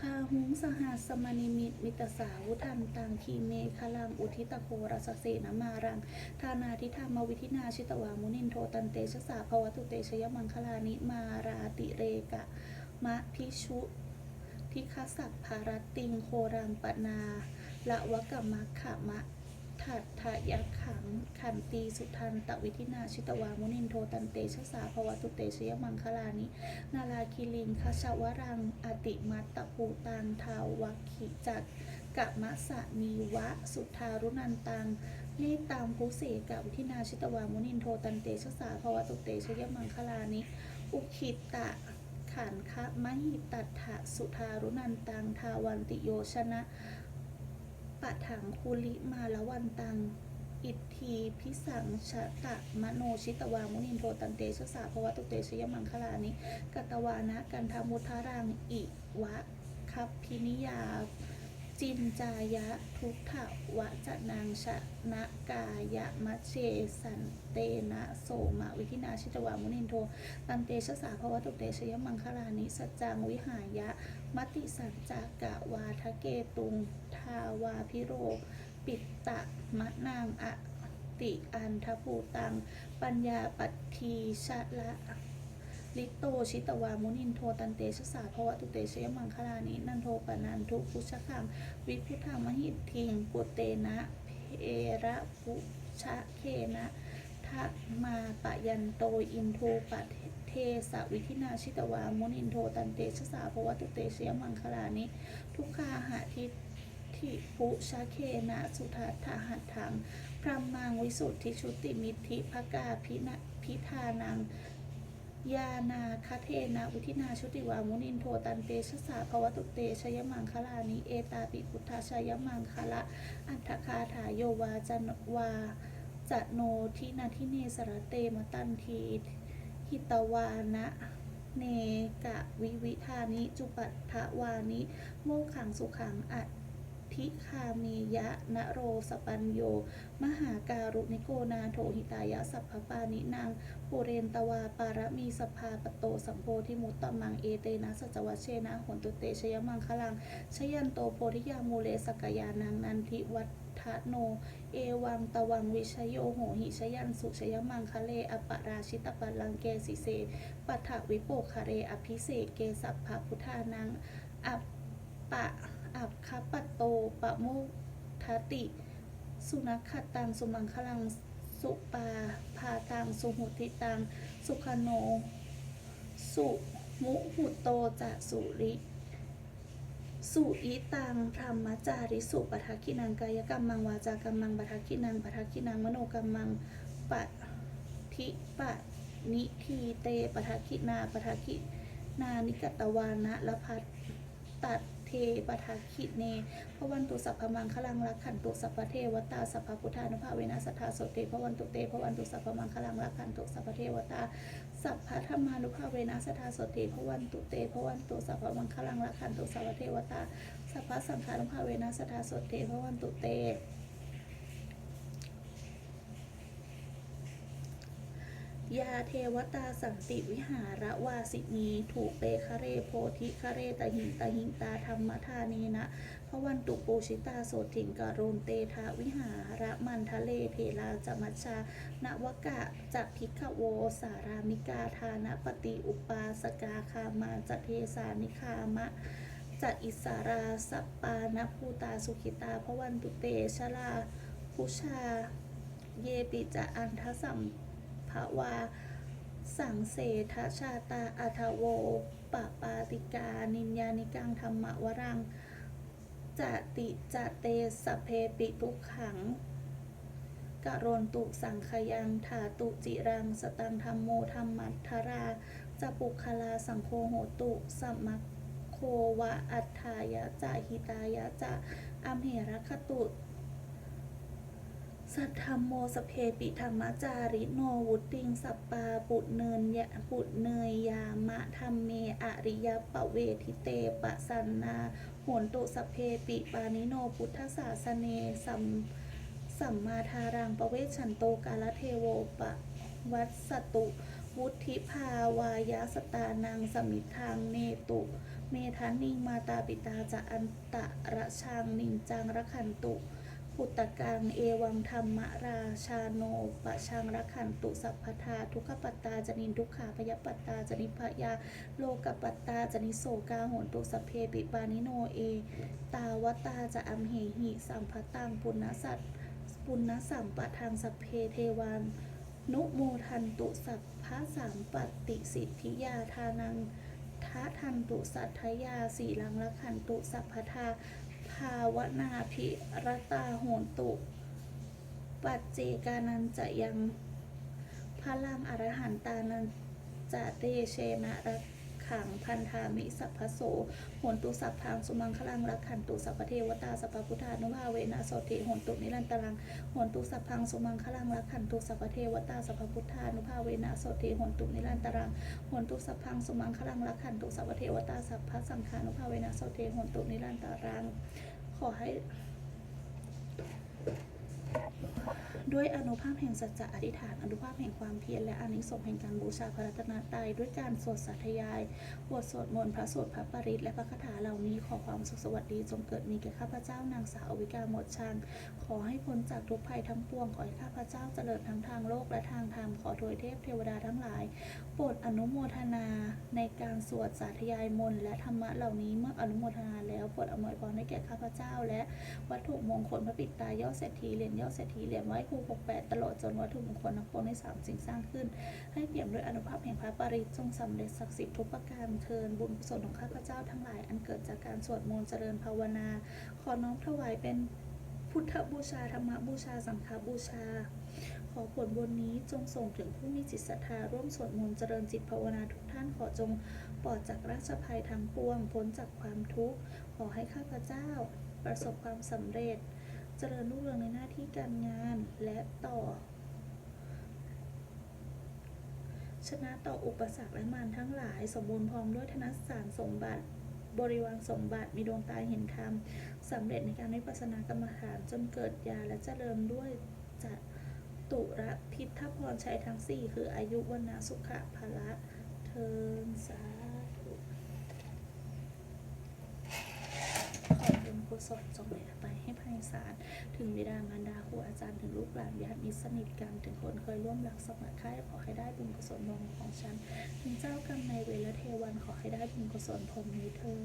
พาหุงสหัสมณิมิตมิตรสาวุธันตังทีเมฆลังอุทิตโครสเสนมารังทานาทิธรรมวิธินาชิตวามุนินโทตันเตชะสาภวตุเตชยมังคลานิมาราติเรกะมะพิชุทิคสักภารติงโครังปนาละวะกะมะขะมะ ถัดทะยะขังขันตีสุทันตวิธินาชิตวามุนินโทตันเตชะสาภวตุเตชยมังคลานินาราคิลิงคชวรัง อติมัตตภูตังทาวัคิจักกะมะสะนีวะ สุทารุนันตังเมตตามภูเสกะวิธินาชิตวามุนินโทตันเตชะสาภวตุเตชยมังคลานิอุคิตตะขันคะมหิตัตถะสุทารุนันตังทาวันติโยชนะ ปะถังคุลิมาละวันตัง อิทธีพิสังชะตะมโนชิตวามุนินโทตันเตชะสาภวตุเตชยมังคลานิกตวานะกันทามุทารังอิวะคับพินิยา จินจายะทุกขะวะจะนางชะนะกายะมะเชสันเตนะโสมะวิธินาชิตวามุนินโทตันเตชะสาภวตุเตชยมังคลานิสจจังวิหายะมติสัจจากะวาทะเกตุงทาวาพิโร ปิตตะมะนางอะติอันทภูตัง ปัญญาปัตทีชะละ ลิโตชิตวามุนินโทตันเตชะสาภวตุเตชยมังคลานินันโทปนันทุพุชะคังวิพุทธามหิตทิงปุเตนะเพระพุชะเคนะทัมาปะยันโตอินโทปะเทสวิธินาชิตวามุนินโทตันเตชะสาภวตุเตชยมังคลานิทุกขาหาทิทิพุชะเคนะสุทัตถาหัตถังพรหมังวิสุทธิชุติมิทธิภกาพินะพิธานัง ยานาคเทนะอุทินาชุติวามุนินโทตันเตชะสาภวตุเตชยมังคลานิเอตาปิพุทธาชยมังคละอันทคาถาโยวาจันวาจะโนทินาทิเนสระเตมตันทีหิตวานะเนกะวิวิธานิ จุปัฏฐวานิ โมขังสุขังอัต ทิคาเมยะนะโรสปัญโย มหาการุณิโกนาโถหิตายะสัพพปานินางปุเรนตวาปารมีสภาปโตสัมโพธิมุตตมังเอเตนะสัจวัชเชนะหนตุเตชยมังคลังชยันโตโพธิยามูเลสกยานังนันทิวัฒโน เอวังตวังวิชโยโหหิชยันสุชยมังคะเลอปราชิตปัลังเกสิเสปัฏฐวิโปคาเรอภิเศเกสัพพพุทธานังอปปะ อัปคปตโตปะโมทติ สุนัขขตัง สุมังคลัง สุปาพาตัง สุหุติตัง สุขโน สุมุหุโตจะสุริสุอิตังธรรมจาริสุปทักขินังกายกรรมังวาจากรรมังปทักขินังปทักขินังมโนกรรมังปะทิปะนิทีเตปทักขินาปทักขินานิกตวานะละพัตตัด เทปทักขิเนพระวันตุสัพพมังคลังรักขันตุสัพพเทวตาสัพพพุทธานุภาเวนัสทธาโสเตพระวันตุเตพระวันตุสัพพมังคลังรักขันตุสัพพเทวตาสัพพธรรมานุภาเวนัสทธาสเตพระวันตุเตพระวันตุสัพพมังคลังรักขันตุสัพพเทวตาสัพพสังฆานุภาเวนัสทธาสเตพระวันตุเต ยาเทวตาสันติวิหารวาสินีถูกเปคะเรโพธิคะเรตหิงตหิงตาธรรมทานีนะพระวันตุปูชิตาโสถิงกโรนเตทาวิหารมันทะเลเทลาจมัชชานวกะจักพิกโวสารามิกาทานปฏิอุปาสกาคามาจเทสานิคามะจัอิสาราสัปปานภูตาสุขิตาพระวันตุเตชลาพุชา เยปิจะอันทสัม วา สังเสทชาตาอัทโวปะปาติกา นินยานิกังธรรมวรังจติจเตสเพปิทุกขังกะโรนตุสังขยังถาตุจิรัง สตังธรรมโมธรรมัทธราจะปุคลาสังโฆโหตุสมัคโควะอัฏฐายะจะหิตายะจะอมเหรคตุ สัทธรรมโมสเพปิธรรมจาริโนวุติงสัปปาปุเนินยะปุเนยยามะธรรมเมอริยปะเวทิเตปะสันนาโหนตุสเพปิปานิโนพุทธศาสเนสัมสัมมาทารังปะเวชฉันโตกาลเทโวปะวัสตุ วุธิภาวายาสตานังสมิทางเนตุ เมธานิงมาตาปิตาจะอันตะระชังนินจังระขันตุ ปุตกังเอวังธรรมราชาโนปะชังระขันตุสัพพทาทุกขปัตตาจนินทุกขาพยปัตตาจนิพยาโลกปัตตาจนิโสกาโหนตุสเพปิปานิโนเอ ตาวตาจะอัมเหหิสัมภตังปุณณสัตปุณณสัมปะทางสัพเพเทวันนุโมทันตุสัพพะสามปฏิสิทธิยาทานังทะทันตุสัทธยาสีลังละขันตุสัพพทา ภาวนาภิรตาโหนตุ ปัจเจกานันจะยังพลังอรหันตานันจะเตเชนะรัก ขังพันธามิสัพพโสโหนตุสัพพังสุมังคลังรักขันตุสัพพเทวตาสัพพพุทธานุภาเวนะโสติโหนตุนิรันตรังโหนตุสัพพังสุมังคลังรักขันตุสัพพเทวตาสัพพพุทธานุภาเวนะโสติโหนตุนิรันตรังโหนตุสัพพังสุมังคลังรักขันตุสัพพเทวตาสัพพสังฆานุภาเวนะโสเทโหนตุนิรันตรังขอให้ ด้วยอนุภาพแห่งสัจจะอธิษฐานอนุภาพแห่งความเพียรและอานิสงส์แห่งการบูชาพระรัตนตรัยด้วยการสวดสาธยายบทสวดมนต์พระสวดพระปริตและพระคาถาเหล่านี้ขอความสุขสวัสดีจงเกิดมีแก่ข้าพเจ้านางสาวอวิกาหมดชังขอให้พ้นจากทุกภัยทั้งปวงขอให้ข้าพเจ้าเจริญทั้งทางโลกและทางธรรมขอโดยเทพเทวดาทั้งหลายโปรดอนุโมทนาในการสวดสาธยายมนต์และธรรมะเหล่านี้เมื่ออนุโมทนาแล้วโปรดอวยพรให้แก่ข้าพเจ้า และวัตถุมงคลพระปิดตายอดเศรษฐีเหรียญยอดเศรษฐีเหรียญไว้ครูหกแปดตลอดจนวัตถุมงคลทั้งปวงในสามสิ่งสร้างขึ้น ให้เปี่ยมด้วยอนุภาพแห่งพระปริจงสำเร็จศักดิ์สิทธิ์ทุกประการเทินบุญกุศลของข้าพเจ้าทั้งหลายอันเกิดจากการสวดมนต์เจริญภาวนา ขอน้อมถวายเป็นพุทธบูชาธรรมบูชาสังฆบูชา ขอผลบุญนี้จงส่งถึงผู้มีจิตศรัทธาร่วมสวดมนต์เจริญจิตภาวนาทุกท่านขอจงปลอดจากราชภัยทั้งปวงพ้นจากความทุกข์ ขอให้ข้าพเจ้าประสบความสำเร็จ เจริญรุ่งเรืองในหน้าที่การงานและต่อ ชนะต่ออุปสรรคและมารทั้งหลาย สมบูรณ์พร้อมด้วยธนสารสมบัติ บริวารสมบัติมีดวงตาเห็นธรรมสำเร็จในการวิปัสสนากรรมฐานจนเกิดญาและเจริญด้วยจัตุระพิทธพรชัยทั้งสี่คืออายุวนาสุขะพละเทินสาธุขอเป็นกุศลจงไหลไป ไพศาลถึงบิดามารดาครูอาจารย์ถึงลูกหลานญาติมิตรสนิทกันถึงคนเคยร่วมหลักสมัครค่ายขอให้ได้บุญกุศลของฉัน ถึงเจ้ากรรมนายเวรและเทวันขอให้ได้บุญกุศลผมนี้เธอ